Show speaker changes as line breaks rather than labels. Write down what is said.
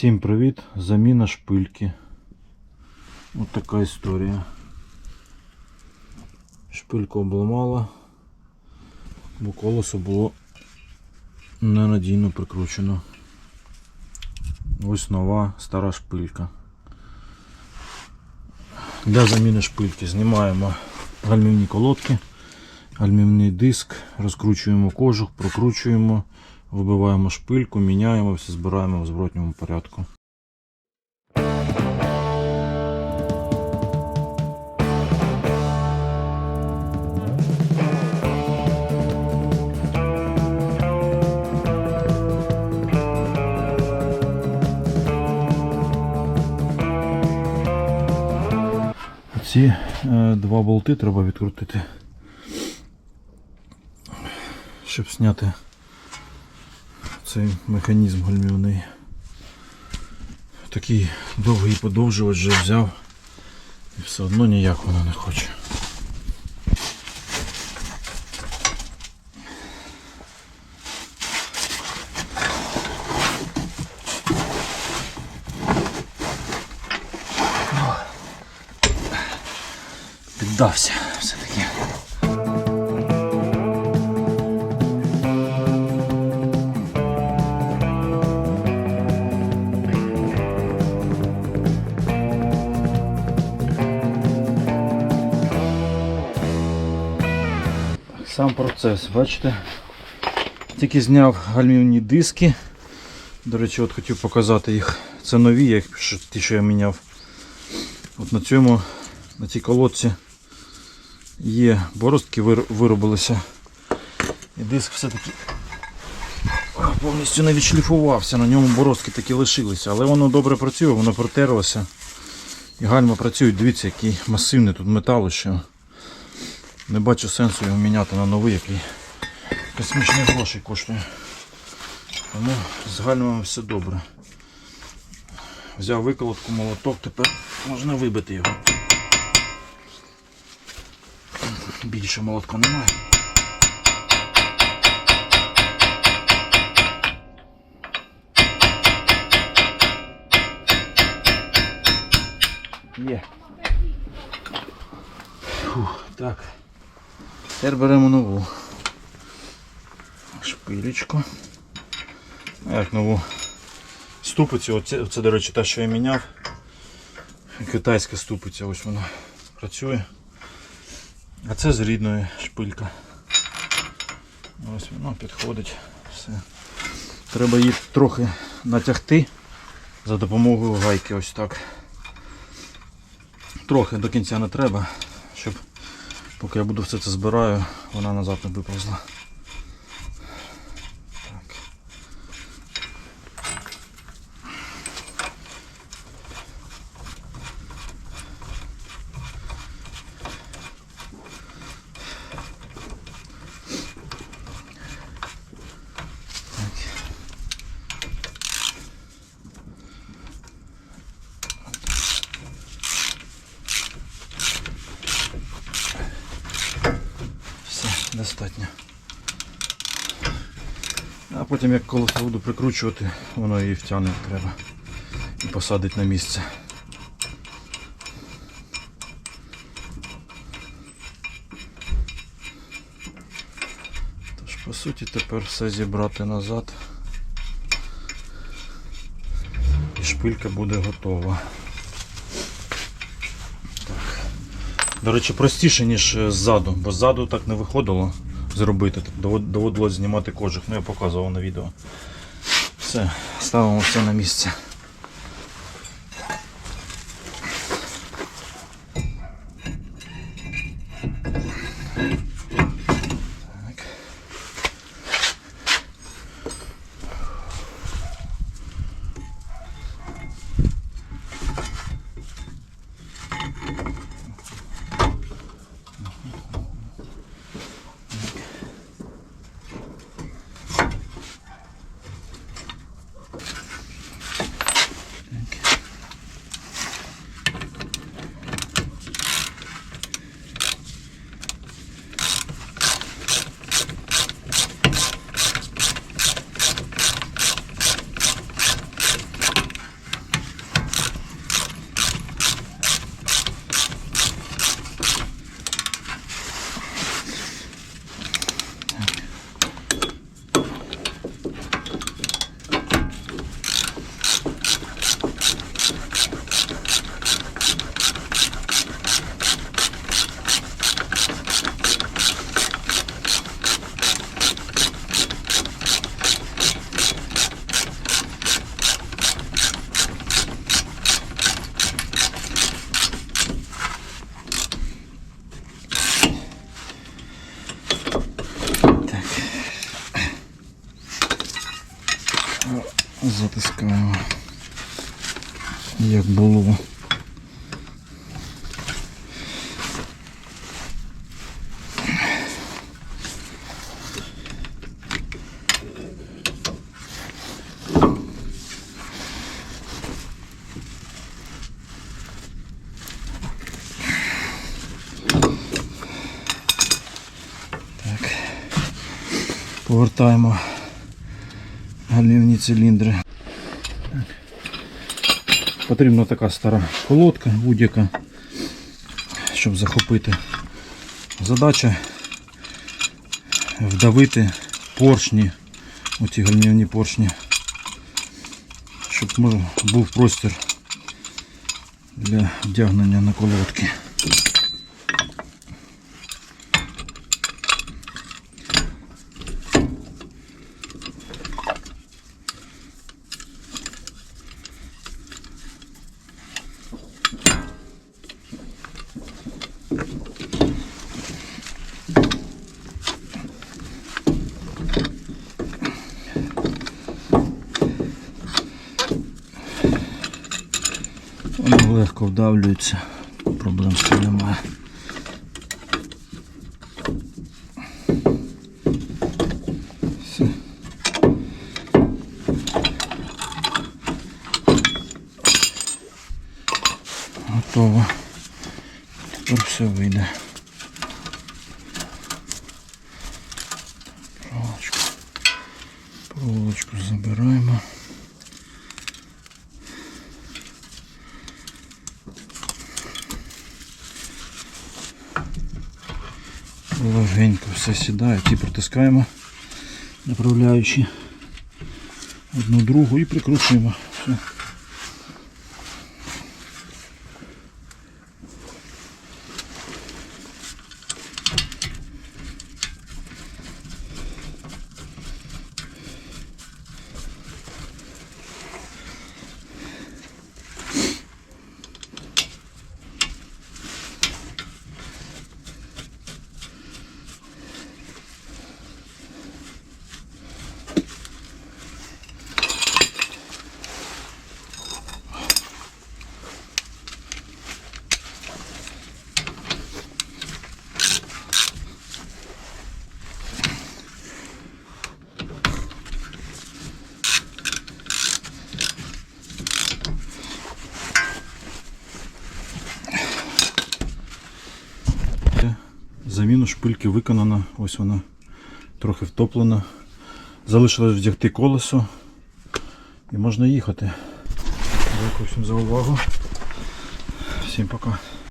Всім привіт! Заміна шпильки. Ось така історія. Шпильку обламала, бо колесо було ненадійно прикручено. Ось нова стара шпилька. Для заміни шпильки знімаємо гальмівні колодки, гальмівний диск, розкручуємо кожух, прокручуємо, вибиваємо шпильку, міняємо, все збираємо в зворотньому порядку. Ці е, два болти треба відкрутити, щоб зняти цей механізм гальмівний. Такий довгий подовжувач вже взяв і все одно ніяк воно не хоче. Піддався Сам процес, бачите? Тільки зняв гальмівні диски. До речі, от хотів показати їх. Це нові, як що- ті, що я міняв. От на цьому, на цій колодці є боростки вир- виробилися. І диск все-таки повністю не відшліфувався, на ньому боростки такі лишилися. Але воно добре працює, воно протерлося. І гальма працюють. Дивіться, який масивний тут метал ще. Не бачу сенсу його міняти на новий, який космічні гроші коштує. Тому з все добре. Взяв виколотку, молоток, тепер можна вибити його. Більше молотка немає. Є. Фух, так. Тепер беремо нову шпилечку. Як нову ступицю, оце, оце, до речі, та, що я міняв. Китайська ступиця, ось вона працює. А це з рідної шпилька. Ось воно підходить. Все. Треба її трохи натягти за допомогою гайки ось так. Трохи до кінця не треба, щоб поки я буду все це збираю, вона назад не виповзла. Так. Все, достатньо. А потім як колесо буду прикручувати, воно її втягне треба і посадить на місце. Тож, по суті, тепер все зібрати назад. І шпилька буде готова. До речі, простіше, ніж е, ззаду, бо ззаду так не виходило зробити. Доводилось знімати кожух. Ну я показував на відео. Все, ставимо все на місце. Затискаємо. Як було. Повертаємо гальмівні циліндри. Потрібна така стара колодка, будь-яка, щоб захопити. Задача вдавити поршні, оці гальмівні поршні, щоб був простір для вдягнення на колодки. Воно легко вдавлюється, проблем з цим немає. Готово. Тепер все вийде. Проволочку. Проволочку забираємо. Легенько все сідає, ті протискаємо, направляючи одну другу і прикручуємо. Все. Заміну шпильки виконана, ось вона трохи втоплена. Залишилось вдягти колесо і можна їхати. Дякую всім за увагу. Всім пока.